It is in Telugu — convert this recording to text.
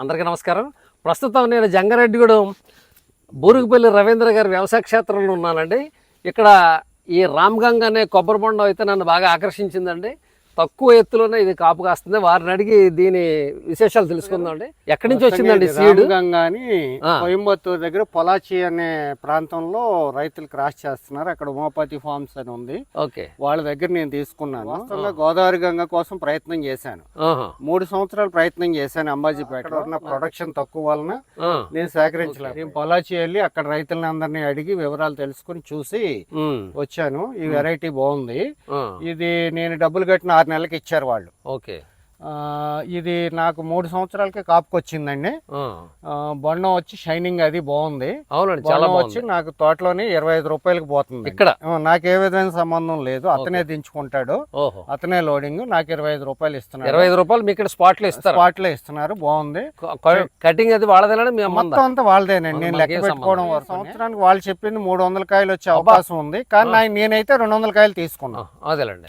అందరికీ నమస్కారం. ప్రస్తుతం నేను జంగారెడ్డిగూడెం బూరుగుపల్లి రవీంద్ర గారి వ్యవసాయ క్షేత్రంలో ఉన్నానండి. ఇక్కడ ఈ రామ్గంగ్ అనే కొబ్బరి బొండం అయితే నన్ను బాగా ఆకర్షించిందండి. తక్కువ ఎత్తులోనే ఇది కాపు కాస్తుంది. వారిని అడిగి దీని విశేషాలు తెలుసుకుందామండి. ఎక్కడి నుంచి వచ్చిందండి సీడ్? ఆ. కోయంబత్తూరు దగ్గర పొలాచి అనే ప్రాంతంలో రైతులు క్రాస్ చేస్తున్నారు. అక్కడ ఉమాపతి ఫార్మ్స్ అని ఉంది. ఓకే. వాళ్ళ దగ్గర నేను తీసుకున్నాను. వాస్తవంగా గోదావరి గంగ కోసం ప్రయత్నం చేశాను. మూడు సంవత్సరాలు ప్రయత్నం చేశాను అంబాజీపేట ఉన్న ప్రొడక్షన్ తక్కువ వలన. నేను సేకరించలేదు. నేను పొలాచి వెళ్ళి అక్కడ రైతులని అందరినీ అడిగి వివరాలు తెలుసుకుని చూసి. వచ్చాను. ఈ వెరైటీ బాగుంది. ఇది నేను డబ్బులు కట్టిన ఆరు నెలలకి ఇచ్చారు వాళ్ళు. ఓకే. ఇది నాకు మూడు సంవత్సరాలకే కాపుకొచ్చిందండి. బొండం వచ్చి షైనింగ్ అది బాగుంది. అవునండి చాలా వచ్చి నాకు తోటలోని ఇరవై ఐదు రూపాయలకి పోతుంది. ఇక్కడ? నాకు ఏ విధమైన సంబంధం లేదు. అతనే దించుకుంటాడు. అతనే లోడింగ్. నాకు ఇరవై ఐదు రూపాయలు ఇస్తున్నారు ఇరవై ఐదు రూపాయలు మీ ఇక్కడ స్పాట్లో ఇస్తారు. స్పాట్లో ఇస్తున్నారు. బాగుంది. కటింగ్ అది వాళ్ళదేనా మీ అమ్మందా? మొత్తం అంతా వాళ్ళదేనండి. నేను లెక్క పెట్టుకోవడం సంవత్సరానికి వాళ్ళు చెప్పింది మూడు వందల కాయలు వచ్చే అవకాశం ఉంది. కానీ నేనైతే రెండు వందల కాయలు తీసుకున్నాను అదేలేండి.